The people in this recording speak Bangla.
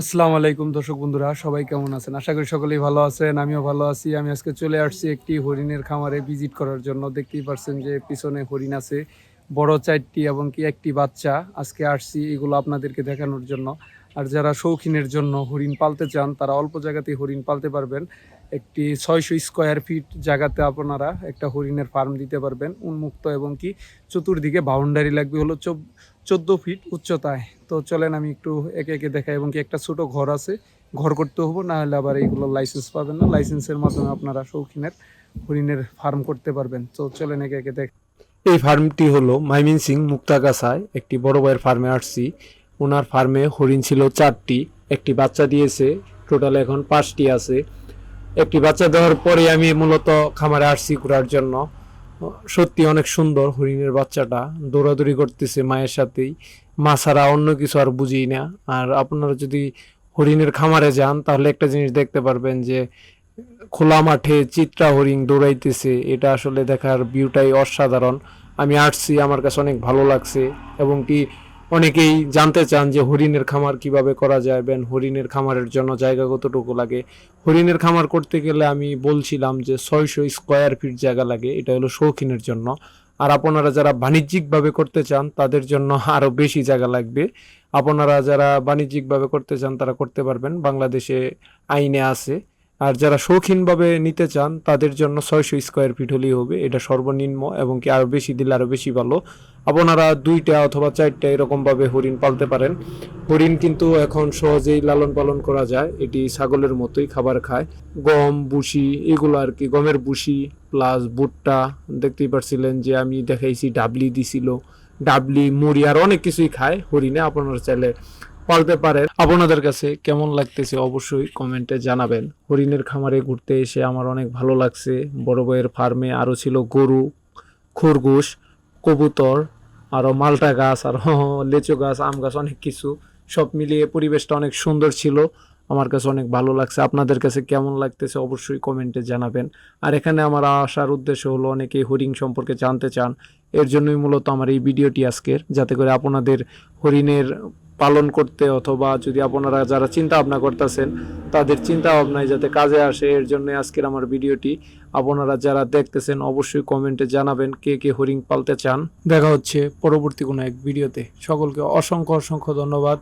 আসসালামু আলাইকুম দর্শক বন্ধুরা, সবাই কেমন আছেন? আশা করি সকলেই ভালো আছেন, আমিও ভালো আছি। আমি আজকে চলে আসছি একটি হরিণের খামারে ভিজিট করার জন্য। দেখতেই পারছেন যে পিছনে হরিণ আছে, বড় চারটি এবং কি একটি বাচ্চা। আজকে আসছি এগুলো আপনাদেরকে দেখানোর জন্য। আর যারা শৌখিনের জন্য হরিণ পালতে চান, তারা অল্প জায়গাতেই হরিণ পালতে পারবেন। একটি ছয়শো স্কোয়ার ফিট জায়গাতে আপনারা একটা হরিণের ফার্ম দিতে পারবেন। উন্মুক্ত এবং কি চতুর্দিকে বাউন্ডারি লাগবে, হলো চোদ্দ ফিট উচ্চতায়। তো চলেন আমি একটু একে একে দেখাই এবং কি একটা ছোটো ঘর আছে। ঘর করতে হব, না হলে আবার এইগুলো লাইসেন্স পাবেন না। লাইসেন্সের মাধ্যমে আপনারা শৌখিনের, হরিণের ফার্ম করতে পারবেন। তো চলেন একে একে দেখ এই ফার্মটি হলো মাইমিন সিং মুক্তাগাছায় একটি বড় ভাইয়ের ফার্মে আসছি। ওনার ফার্মে হরিণ ছিল চারটি, একটি বাচ্চা দিয়েছে। টোটাল এখন পাঁচটি আছে। একটি বাচ্চা দেওয়ার পরে আমি মূলত খামারে আসছি ঘোরার জন্য। সত্যি অনেক সুন্দর হরিণের বাচ্চাটা। দৌড়াদৌড়ি করতেছে মায়ের সাথেই। মা ছাড়া অন্য কিছু আর বুঝি না। আর আপনারা যদি হরিণের খামারে যান, তাহলে একটা জিনিস দেখতে পারবেন যে, খোলা মাঠে চিত্রা হরিণ দৌড়াইতেছে। এটা আসলে দেখার ভিউটাই অসাধারণ। আমি আসছি, আমার কাছে অনেক ভালো লাগছে। এবং কি অনেকেই জানতে চান যে হরিণের খামার কীভাবে করা যায়। বেন হরিণের খামারের জন্য জায়গা কতটুকু লাগে? হরিণের খামার করতে গেলে আমি বলছিলাম যে ছয়শো স্কোয়ার ফিট জায়গা লাগে, এটা হলো শৌখিনের জন্য। আর আপনারা যারা বাণিজ্যিকভাবে করতে চান, তাদের জন্য আরও বেশি জায়গা লাগবে। আপনারা যারা বাণিজ্যিকভাবে করতে চান, তারা করতে পারবেন। বাংলাদেশে আইনে আছে। আর যারা শৌখিনভাবে নিতে চান, তাদের জন্য ছয়শো স্কোয়ার ফিট হলেই হবে। এটা সর্বনিম্ন এবং কি আরও বেশি দিলে আরও বেশি ভালো। আপনারা দুইটা অথবা চারটা এরকমভাবে হরিণ পালতে পারেন। হরিণ কিন্তু এখন সহজেই লালন পালন করা যায়। এটি ছাগলের মতোই খাবার খায়। গম বুসি এগুলো আর কি, গমের বুসি প্লাস ভুট্টা। দেখতেই পারছিলেন যে আমি দেখাইছি, ডাবলি দিছিল। ডাবলি, মুড়ি আর অনেক কিছুই খায় হরিণে। আপনারা চাইলে পালতে পারেন। আপনাদের কাছে কেমন লাগতেছে অবশ্যই কমেন্টে জানাবেন। হরিণের খামারে ঘুরতে এসে আমার অনেক ভালো লাগছে। বড় বইয়ের ফার্মে আরও ছিল গরু, খরগোশ, কবুতর আরও মালটা গাছ, আর লেচু গাছ, আম গাছ, অনেক কিছু। সব মিলিয়ে পরিবেশটা অনেক সুন্দর ছিল। আমার কাছে অনেক ভালো লাগছে। আপনাদের কাছে কেমন লাগতেছে অবশ্যই কমেন্টে জানাবেন। আর এখানে আমার আসার উদ্দেশ্য হলো অনেকেই হরিণ সম্পর্কে জানতে চান। এর জন্যই মূলত আমার এই ভিডিওটি আজকের। যাতে করে আপনাদের হরিণের পালন করতে অথবা যদি আপনারা যারা চিন্তা ভাবনা করতেছেন, তাদের চিন্তা ভাবনায় যাতে কাজে আসে, এর জন্য আজকের আমার ভিডিওটি আপনারা যারা দেখতেছেন, অবশ্যই কমেন্টে জানাবেন কে কে হরিণ পালতে চান। দেখা হচ্ছে পরবর্তী কোনো এক ভিডিওতে। সকলকে অসংখ্য অসংখ্য ধন্যবাদ।